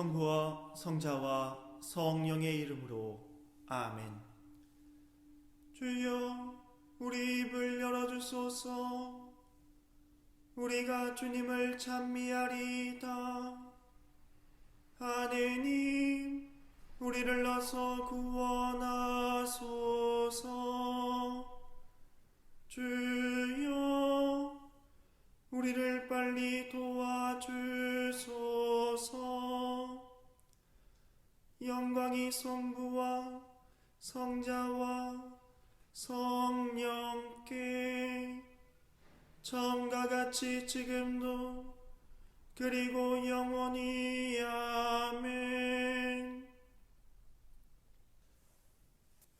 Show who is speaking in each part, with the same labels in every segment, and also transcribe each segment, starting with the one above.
Speaker 1: 성부와 성자와 성령의 이름으로 아멘. 주여, 우리 입을 열어주소서. 우리가 주님을 찬미하리이다. 하느님, 우리를 나서 구원하소서. 주여, 우리를 빨리 도 영광이 성부와 성자와 성령께 처음과 같이 지금도 그리고 영원히 아멘.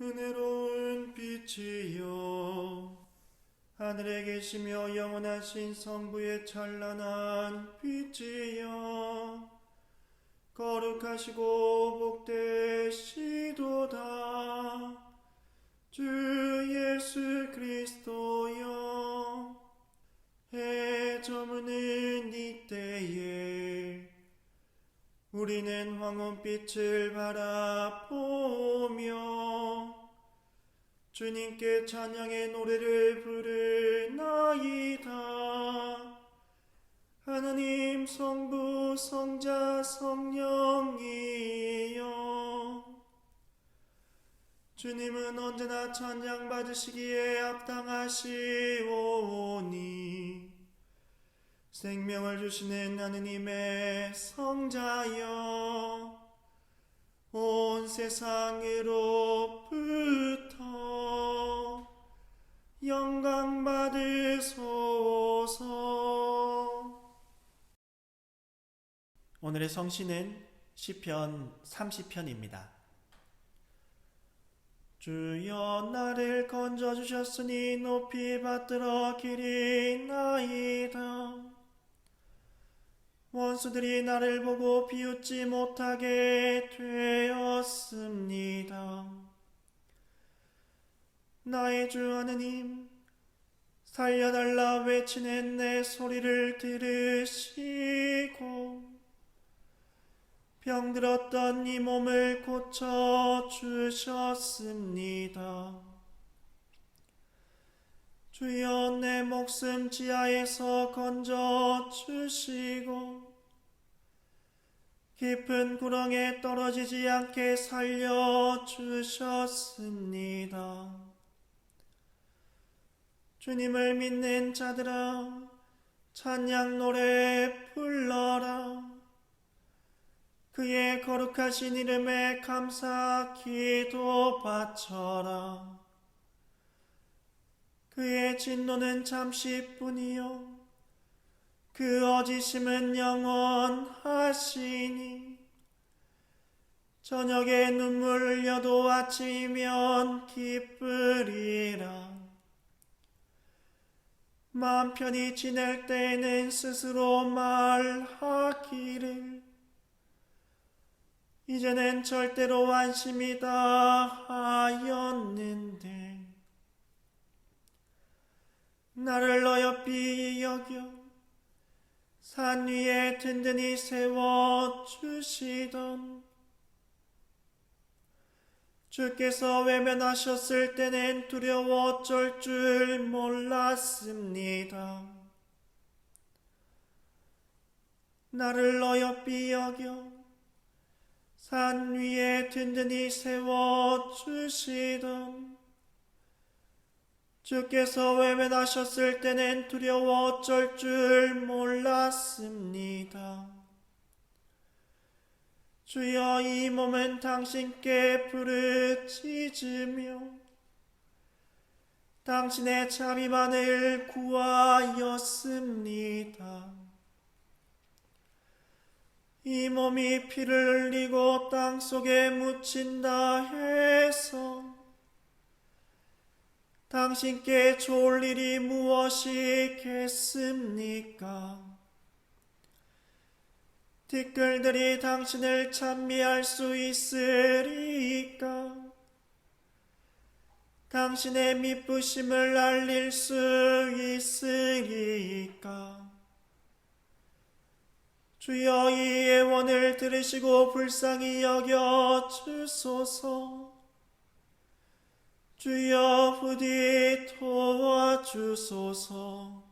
Speaker 1: 은혜로운 빛이여 하늘에 계시며 영원하신 성부의 찬란한 빛이여 거룩하시고 복되시도다. 주 예수 그리스도여 해 저무는 이때에 우리는 황혼빛을 바라보며 주님께 찬양의 노래를 부르나이다 하나님 성부 성자 성령이여. 주님은 언제나 찬양 받으시기에 합당하시오니 생명을 주시는 하느님의 성자여 온 세상으로부터 영광 받으소서 오늘의 성시는 시편 30편입니다. 주여 나를 건져 주셨으니 높이 받들어 기리나이다. 원수들이 나를 보고 비웃지 못하게 되었습니다. 나의 주 하느님, 살려달라 외치는 내 소리를 들으시고, 병들었던 이 몸을 고쳐 주셨습니다. 주여 내 목숨 지하에서 건져 주시고 깊은 구렁에 떨어지지 않게 살려 주셨습니다. 주님을 믿는 자들아 찬양 노래 불러라. 그의 거룩하신 이름에 감사 기도 바쳐라. 그의 진노는 잠시뿐이요. 그 어지심은 영원하시니. 저녁에 눈물 흘려도 아침이면 기쁘리라. 마음 편히 지낼 때에는 스스로 말하기를 이제는 절대로 안심이다 하였는데 나를 어여삐 여겨 산 위에 든든히 세워 주시던 주께서 외면하셨을 때는 두려워 어쩔 줄 몰랐습니다. 나를 어여삐 여겨 산 위에 든든히 세워 주시던 주께서 외면하셨을 때는 두려워 어쩔 줄 몰랐습니다. 주여 이 몸은 당신께 부르짖으며 당신의 자비만을 구하였습니다. 이 몸이 피를 흘리고 땅 속에 묻힌다 해서 당신께 좋을 일이 무엇이겠습니까? 티끌들이 당신을 찬미할 수 있으리까? 당신의 미쁘심을 알릴 수 있으리까? 주여 이 예원을 들으시고 불쌍히 여겨 주소서. 주여 부디 도와주소서.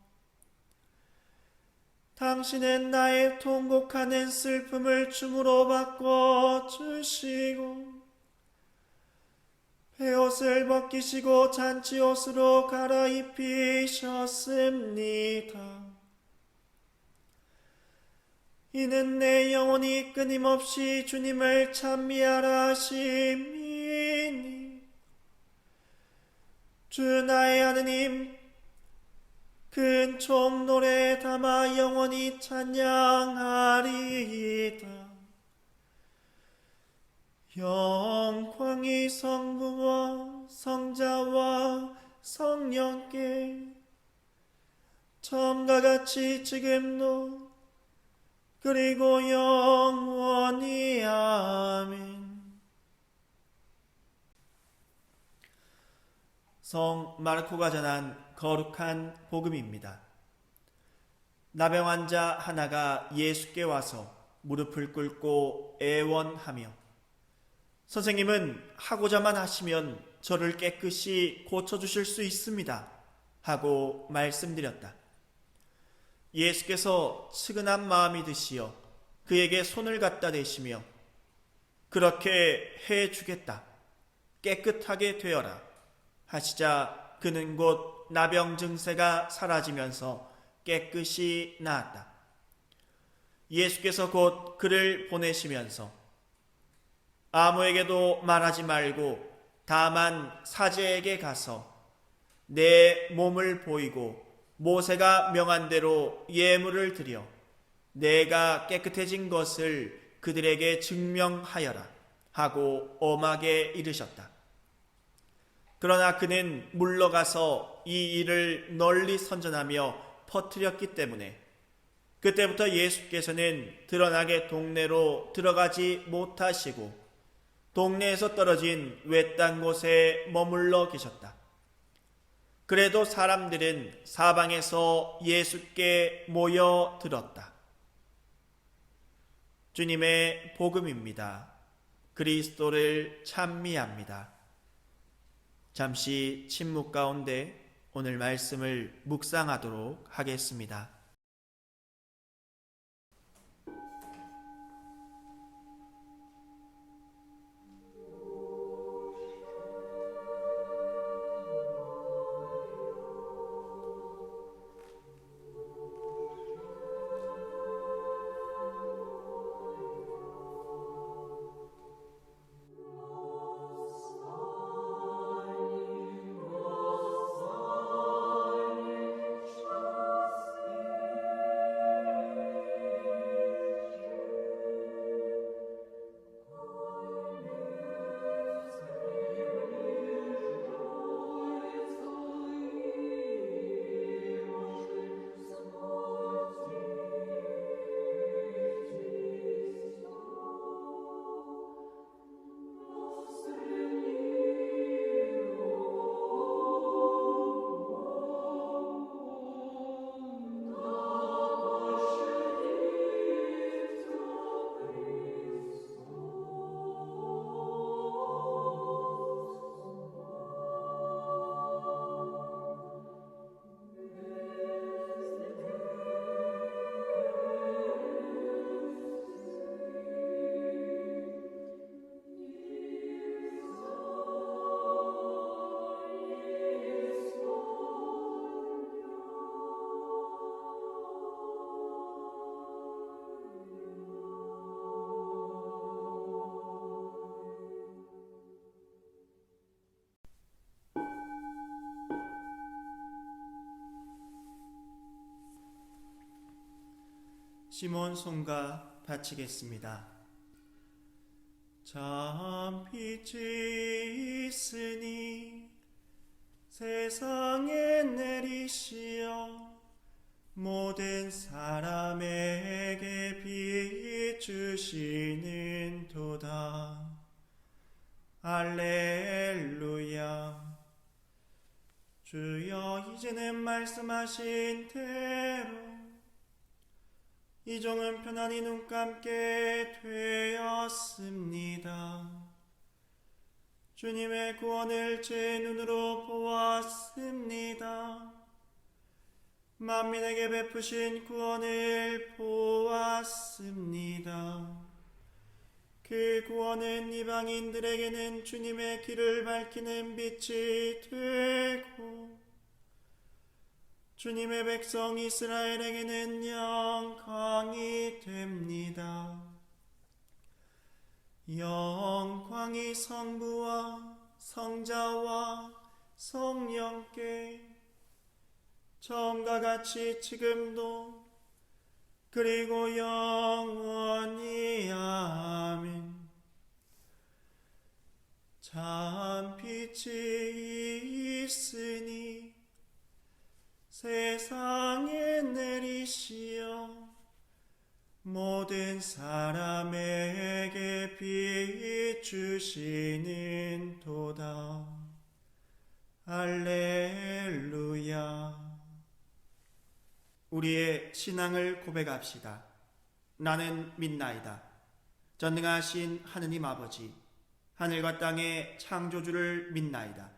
Speaker 1: 당신은 나의 통곡하는 슬픔을 춤으로 바꿔 주시고 베옷을 벗기시고 잔치옷으로 갈아입히셨습니다. 이는 내 영혼이 끊임없이 주님을 찬미하라 하심이니 주 나의 하느님 큰 총 노래 담아 영원히 찬양하리이다. 영광이 성부와 성자와 성령께 처음과 같이 지금도 그리고 영원히 아멘. 성 마르코가 전한 거룩한 복음입니다. 나병 환자 하나가 예수께 와서 무릎을 꿇고 애원하며 선생님은 하고자만 하시면 저를 깨끗이 고쳐주실 수 있습니다. 하고 말씀드렸다. 예수께서 측은한 마음이 드시어 그에게 손을 갖다 대시며 그렇게 해 주겠다. 깨끗하게 되어라. 하시자 그는 곧 나병 증세가 사라지면서 깨끗이 나았다. 예수께서 곧 그를 보내시면서 아무에게도 말하지 말고 다만 사제에게 가서 내 몸을 보이고 모세가 명한 대로 예물을 드려 내가 깨끗해진 것을 그들에게 증명하여라 하고 엄하게 이르셨다. 그러나 그는 물러가서 이 일을 널리 선전하며 퍼뜨렸기 때문에 그때부터 예수께서는 드러나게 동네로 들어가지 못하시고 동네에서 떨어진 외딴 곳에 머물러 계셨다. 그래도 사람들은 사방에서 예수께 모여 들었다. 주님의 복음입니다. 그리스도를 찬미합니다. 잠시 침묵 가운데 오늘 말씀을 묵상하도록 하겠습니다. 시몬 손가 바치겠습니다. 참 빛이 있으니 세상에 내리시어 모든 사람에게 비주시는 도다. 알렐루야. 주여 이제는 말씀하신 대로 이종은 편안히 눈 감게 되었습니다. 주님의 구원을 제 눈으로 보았습니다. 만민에게 베푸신 구원을 보았습니다. 그 구원은 이방인들에게는 주님의 길을 밝히는 빛이 되고 주님의 백성 이스라엘에게는 영광이 됩니다. 영광이 성부와 성자와 성령께 처음과 같이 지금도 그리고 영원히 아멘. 참 빛이 있으니 세상에 내리시어 모든 사람에게 비주시는 도다. 알렐루야. 우리의 신앙을 고백합시다. 나는 믿나이다. 전능하신 하느님 아버지, 하늘과 땅의 창조주를 믿나이다.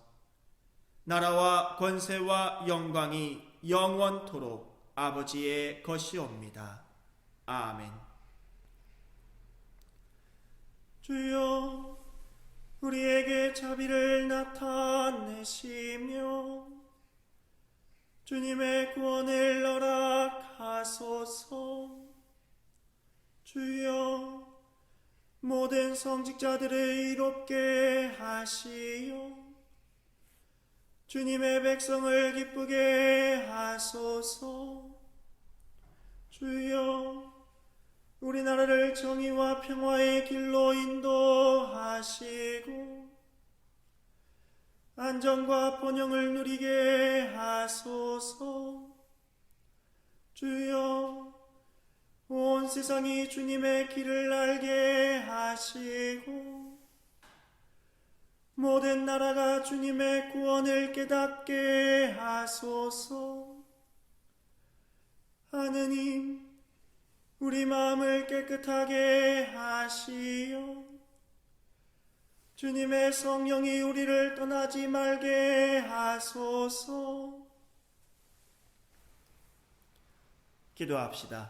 Speaker 1: 나라와 권세와 영광이 영원토록 아버지의 것이옵니다. 아멘. 주여 우리에게 자비를 나타내시며 주님의 구원을 허락하소서. 주여 모든 성직자들을 이롭게 하시어 주님의 백성을 기쁘게 하소서. 주여 우리나라를 정의와 평화의 길로 인도하시고 안정과 번영을 누리게 하소서. 주여, 온 세상이 주님의 길을 알게 하시고, 모든 나라가 주님의 구원을 깨닫게 하소서. 하느님, 우리 마음을 깨끗하게 하시어, 주님의 성령이 우리를 떠나지 말게 하소서. 기도합시다.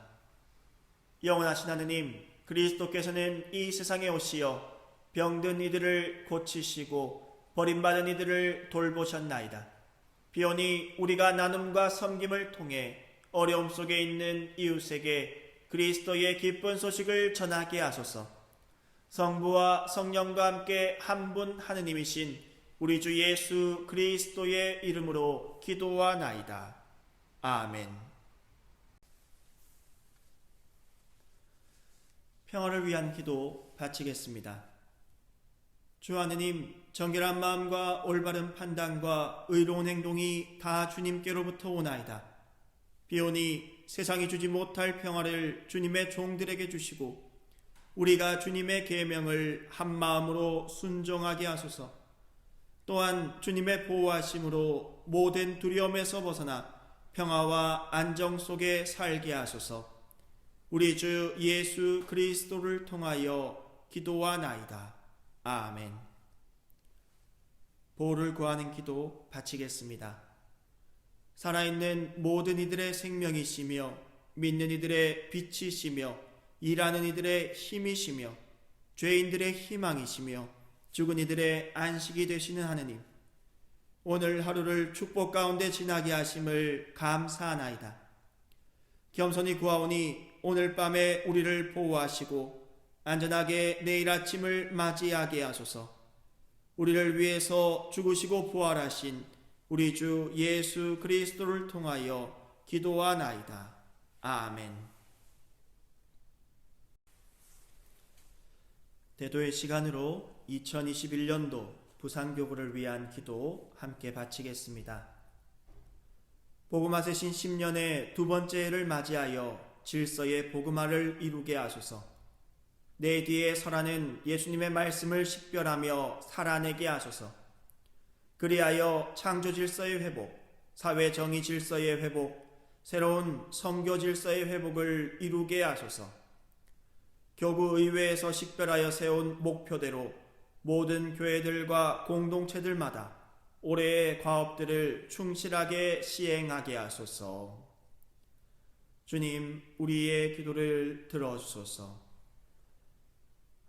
Speaker 1: 영원하신 하느님, 그리스도께서는 이 세상에 오시어 병든 이들을 고치시고 버림받은 이들을 돌보셨나이다. 비오니 우리가 나눔과 섬김을 통해 어려움 속에 있는 이웃에게 그리스도의 기쁜 소식을 전하게 하소서. 성부와 성령과 함께 한 분 하느님이신 우리 주 예수 그리스도의 이름으로 기도하나이다. 아멘. 평화를 위한 기도 바치겠습니다. 주 하느님, 정결한 마음과 올바른 판단과 의로운 행동이 다 주님께로부터 오나이다. 비오니 세상이 주지 못할 평화를 주님의 종들에게 주시고 우리가 주님의 계명을 한 마음으로 순종하게 하소서. 또한 주님의 보호하심으로 모든 두려움에서 벗어나 평화와 안정 속에 살게 하소서. 우리 주 예수 그리스도를 통하여 기도하나이다. 아멘. 보호를 구하는 기도 바치겠습니다. 살아있는 모든 이들의 생명이시며 믿는 이들의 빛이시며 일하는 이들의 힘이시며 죄인들의 희망이시며 죽은 이들의 안식이 되시는 하느님 오늘 하루를 축복 가운데 지나게 하심을 감사하나이다. 겸손히 구하오니 오늘 밤에 우리를 보호하시고 안전하게 내일 아침을 맞이하게 하소서. 우리를 위해서 죽으시고 부활하신 우리 주 예수 그리스도를 통하여 기도하나이다. 아멘. 대도의 시간으로 2021년도 부산교구를 위한 기도 함께 바치겠습니다. 복음화세신 10년의 두 번째 해를 맞이하여 질서의 복음화를 이루게 하소서. 내 뒤에 설하는 예수님의 말씀을 식별하며 살아내게 하소서. 그리하여 창조 질서의 회복, 사회 정의 질서의 회복, 새로운 성교 질서의 회복을 이루게 하소서. 교구 의회에서 식별하여 세운 목표대로 모든 교회들과 공동체들마다 올해의 과업들을 충실하게 시행하게 하소서. 주님, 우리의 기도를 들어주소서.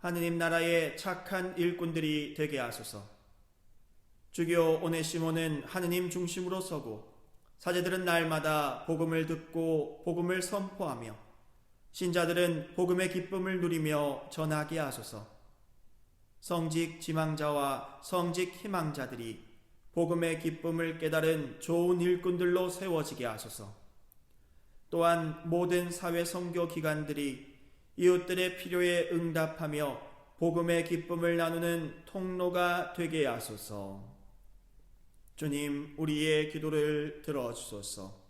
Speaker 1: 하느님 나라의 착한 일꾼들이 되게 하소서. 주교 오네시모는 하느님 중심으로 서고 사제들은 날마다 복음을 듣고 복음을 선포하며 신자들은 복음의 기쁨을 누리며 전하게 하소서. 성직 지망자와 성직 희망자들이 복음의 기쁨을 깨달은 좋은 일꾼들로 세워지게 하소서. 또한 모든 사회 선교 기관들이 이웃들의 필요에 응답하며 복음의 기쁨을 나누는 통로가 되게 하소서. 주님, 우리의 기도를 들어주소서.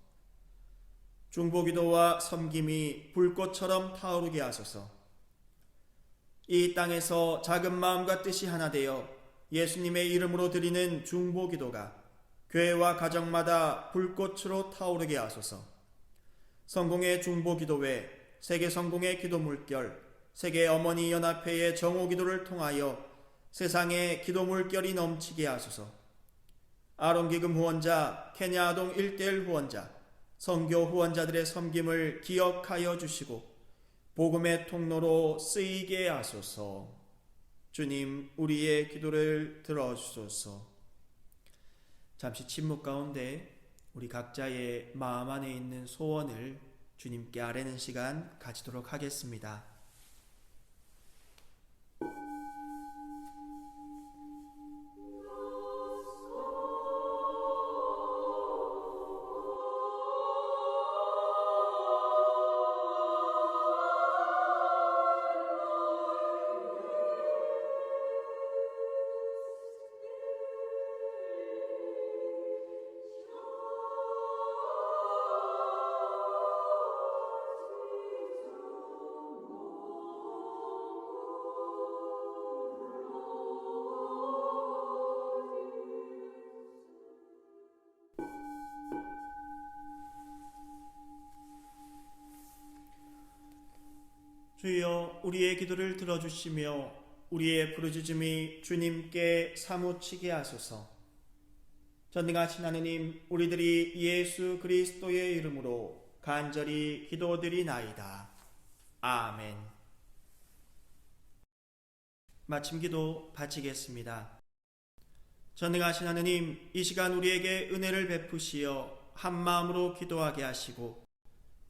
Speaker 1: 중보기도와 섬김이 불꽃처럼 타오르게 하소서. 이 땅에서 작은 마음과 뜻이 하나 되어 예수님의 이름으로 드리는 중보기도가 교회와 가정마다 불꽃으로 타오르게 하소서. 성공의 중보기도회, 세계 성공의 기도 물결, 세계 어머니 연합회의 정오 기도를 통하여 세상에 기도 물결이 넘치게 하소서. 아론 기금 후원자, 케냐 아동 1대1 후원자, 성교 후원자들의 섬김을 기억하여 주시고 복음의 통로로 쓰이게 하소서. 주님, 우리의 기도를 들어주소서. 잠시 침묵 가운데 우리 각자의 마음 안에 있는 소원을 주님께 아뢰는 시간 가지도록 하겠습니다. 우리의 기도를 들어주시며 우리의 부르짖음이 주님께 사무치게 하소서. 전능하신 하느님, 우리들이 예수 그리스도의 이름으로 간절히 기도드리나이다. 아멘. 마침 기도 바치겠습니다. 전능하신 하느님, 이 시간 우리에게 은혜를 베푸시어 한 마음으로 기도하게 하시고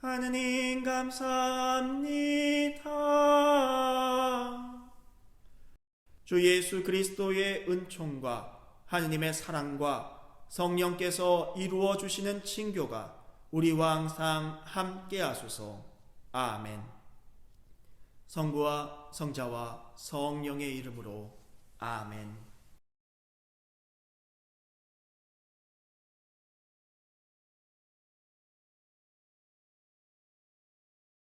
Speaker 1: 하느님 감사합니다. 주 예수 그리스도의 은총과 하느님의 사랑과 성령께서 이루어 주시는 친교가 우리와 항상 함께 하소서. 아멘. 성부와 성자와 성령의 이름으로 아멘.